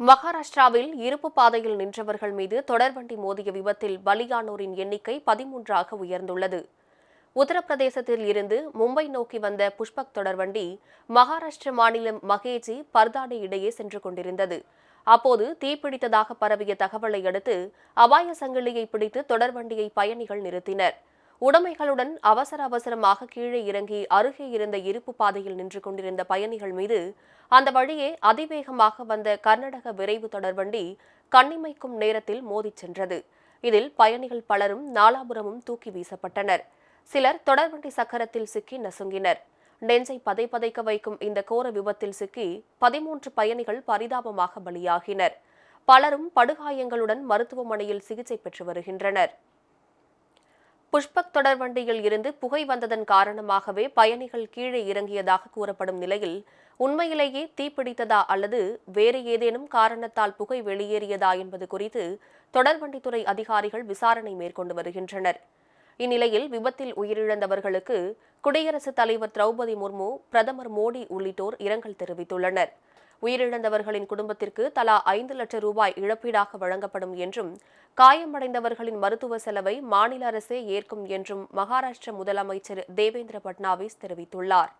மகாராஷ்டிராவில் இருப்பு பாதையில் நின்றவர்கள் மீது தொடர்வண்டி மோதிய விபத்தில் பலியானோரின் எண்ணிக்கை பதிமூன்றாக உயர்ந்துள்ளது. உத்தரப்பிரதேசத்தில் இருந்து மும்பை நோக்கி வந்த புஷ்பக் தொடர்வண்டி மகாராஷ்டிர மாநிலம் மகேஜி பர்தானி இடையே சென்று கொண்டிருந்தது. அப்போது தீப்பிடித்ததாக பரவிய தகவலை அடுத்து அபாய சங்கிலியை பிடித்து தொடர்வண்டியை பயணிகள் நிறுத்தினர். உடைமைகளுடன் அவசர அவசரமாக கீழே இறங்கி அருகே இருந்த இருப்பு பாதையில் நின்று கொண்டிருந்த பயணிகள் மீது அந்த வழியே அதிவேகமாக வந்த கர்நாடக விரைவு தொடர்வண்டி கண்ணிமைக்கும் நேரத்தில் மோதிச் சென்றது. இதில் பயணிகள் பலரும் நாலாபுரமும் தூக்கி வீசப்பட்டனர். சிலர் தொடர்வண்டி சக்கரத்தில் சிக்கி நசுங்கினர். நெஞ்சை பதைபதைக்க வைக்கும் இந்த கோர விபத்தில் சிக்கி பதிமூன்று பயணிகள் பரிதாபமாக பலியாகினர். பலரும் படுகாயங்களுடன் மருத்துவமனையில் சிகிச்சை பெற்று வருகின்றனர். புஷ்பக் தொடர்வண்டியில் இருந்து புகை வந்ததன் காரணமாகவே பயணிகள் கீழே இறங்கியதாக கூறப்படும் நிலையில் உண்மையிலேயே தீப்பிடித்ததா அல்லது வேறு ஏதேனும் காரணத்தால் புகை வெளியேறியதா என்பது குறித்து தொடர்வண்டித்துறை அதிகாரிகள் விசாரணை மேற்கொண்டு வருகின்றனர். இந்நிலையில் விபத்தில் உயிரிழந்தவர்களுக்கு குடியரசுத் தலைவர் திரௌபதி முர்மு பிரதமர் மோடி உள்ளிட்டோர் இரங்கல் தெரிவித்துள்ளனர். உயிரிழந்தவர்களின் குடும்பத்திற்கு தலா ஐந்து லட்சம் ரூபாய் இழப்பீடாக வழங்கப்படும் என்றும் காயமடைந்தவர்களின் மருத்துவ செலவை மாநில அரசே ஏற்கும் என்றும் மகாராஷ்டிர முதலமைச்சர் தேவேந்திர பட்னாவிஸ் தெரிவித்துள்ளார்.